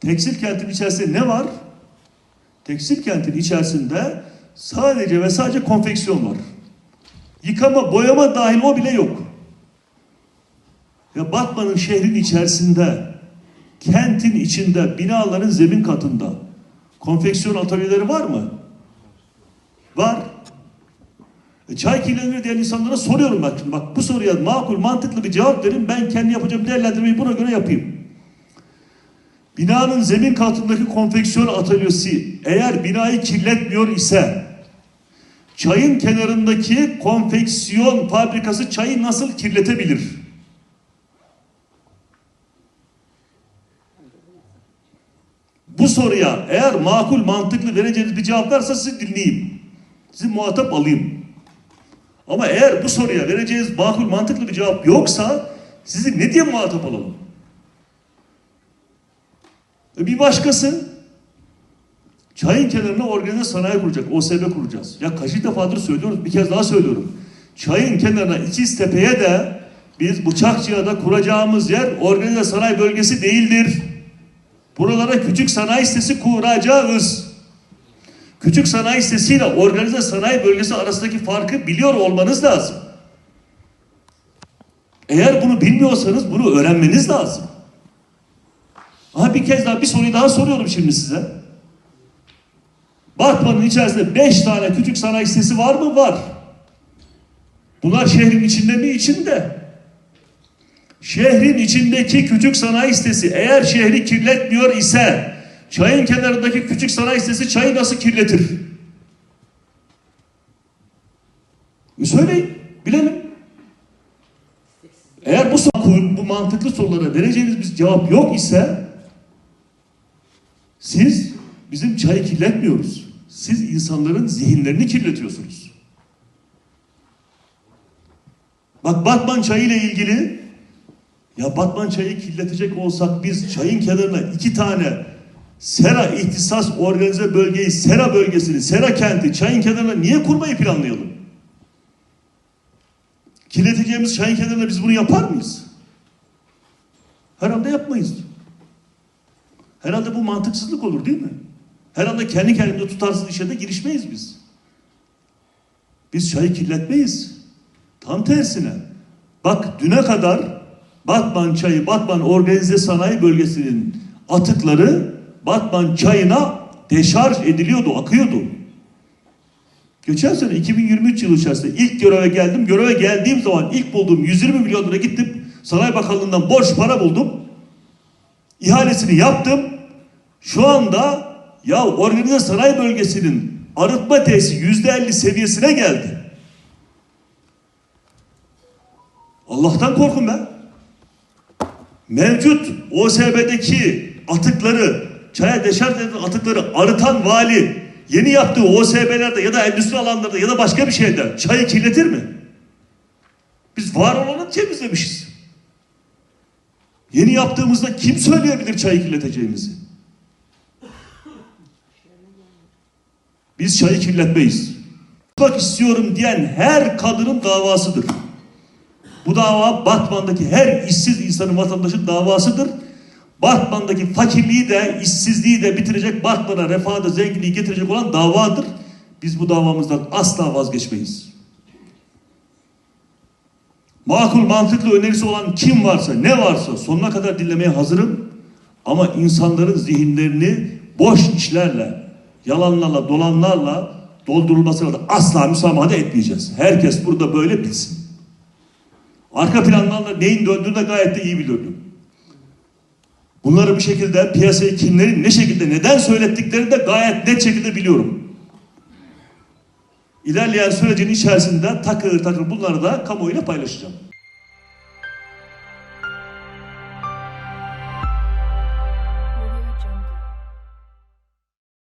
Tekstil kentin içerisinde ne var? Tekstil kentin içerisinde sadece ve sadece konfeksiyon var. Yıkama, boyama dahil o bile yok. Ya Batman'ın şehrin içerisinde, kentin içinde, binaların zemin katında konfeksiyon atölyeleri var mı? Var. E, çay kirlenir diyen insanlara soruyorum bak şimdi. Bak bu soruya makul, mantıklı bir cevap verin. Ben kendi yapacağım değerlendirmeyi buna göre yapayım. Binanın zemin katındaki konfeksiyon atölyesi eğer binayı kirletmiyor ise çayın kenarındaki konfeksiyon fabrikası çayı nasıl kirletebilir? Bu soruya eğer makul, mantıklı vereceğiniz bir cevap varsa sizi dinleyeyim. Sizi muhatap alayım. Ama eğer bu soruya vereceğiniz makul, mantıklı bir cevap yoksa sizi ne diye muhatap alalım? E bir başkası çayın kenarına organize sanayi kuracak, OSB kuracağız. Ya kaç defadır söylüyoruz, bir kez daha söylüyorum. Çayın kenarına İkiztepe'ye de biz Bıçakçı'ya da kuracağımız yer organize sanayi bölgesi değildir. Buralara küçük sanayi sitesi kuracağız. Küçük sanayi sitesiyle organize sanayi bölgesi arasındaki farkı biliyor olmanız lazım. Eğer bunu bilmiyorsanız bunu öğrenmeniz lazım. Bir kez daha bir soruyu daha soruyorum şimdi size. Batman'ın içerisinde beş tane küçük sanayi sitesi var mı? Var. Bunlar şehrin içinde mi? İçinde. Şehrin içindeki küçük sanayi sitesi eğer şehri kirletmiyor ise çayın kenarındaki küçük sanayi sitesi çayı nasıl kirletir? E söyleyin, bilelim. Eğer bu bu mantıklı sorulara vereceğiniz bir cevap yok ise siz bizim çayı kirletmiyoruz. Siz insanların zihinlerini kirletiyorsunuz. Bak Batman çayı ile ilgili ya Batman çayı kirletecek olsak biz çayın kenarına iki tane Sera ihtisas organize bölgeyi, Sera bölgesini, Sera kenti çayın kenarına niye kurmayı planlayalım? Kirleteceğimiz çayın kenarına biz bunu yapar mıyız? Herhalde yapmayız. Herhalde bu mantıksızlık olur değil mi? Herhalde kendi kendine tutarsız işe de girişmeyiz biz. Biz çayı kirletmeyiz. Tam tersine. Bak düne kadar Batman çayı, Batman organize sanayi bölgesinin atıkları Batman çayına deşarj ediliyordu, akıyordu. Geçen sene 2023 yılı içerisinde ilk göreve geldim. Göreve geldiğim zaman ilk bulduğum 120 milyon lira gittim. Sanayi Bakanlığı'ndan borç para buldum. İhalesini yaptım. Şu anda ya organize sanayi bölgesinin arıtma tesisi yüzde elli seviyesine geldi. Allah'tan korkun ben. Mevcut OSB'deki atıkları, çaya deşarj edilen atıkları arıtan vali yeni yaptığı OSB'lerde ya da endüstri alanlarda ya da başka bir şeyde çayı kirletir mi? Biz var olanı temizlemişiz. Yeni yaptığımızda kim söyleyebilir çayı kirleteceğimizi? Biz çayı kirletmeyiz. Bak istiyorum diyen her kadının davasıdır. Bu dava Batman'daki her işsiz insanın vatandaşın davasıdır. Batman'daki fakirliği de işsizliği de bitirecek, Batman'a refahı da zenginliği getirecek olan davadır. Biz bu davamızdan asla vazgeçmeyiz. Makul mantıklı önerisi olan kim varsa ne varsa sonuna kadar dinlemeye hazırım. Ama insanların zihinlerini boş işlerle, yalanlarla, dolanlarla doldurulmasına da asla müsaade etmeyeceğiz. Herkes burada böyle bilsin. Arka planlarla neyin döndüğünü de gayet de iyi biliyorum. Bunları bu şekilde piyasaya kimlerin ne şekilde neden söylettiklerini de gayet net şekilde biliyorum. İlerleyen sürecin içerisinde takır takır bunları da kamuoyuyla paylaşacağım.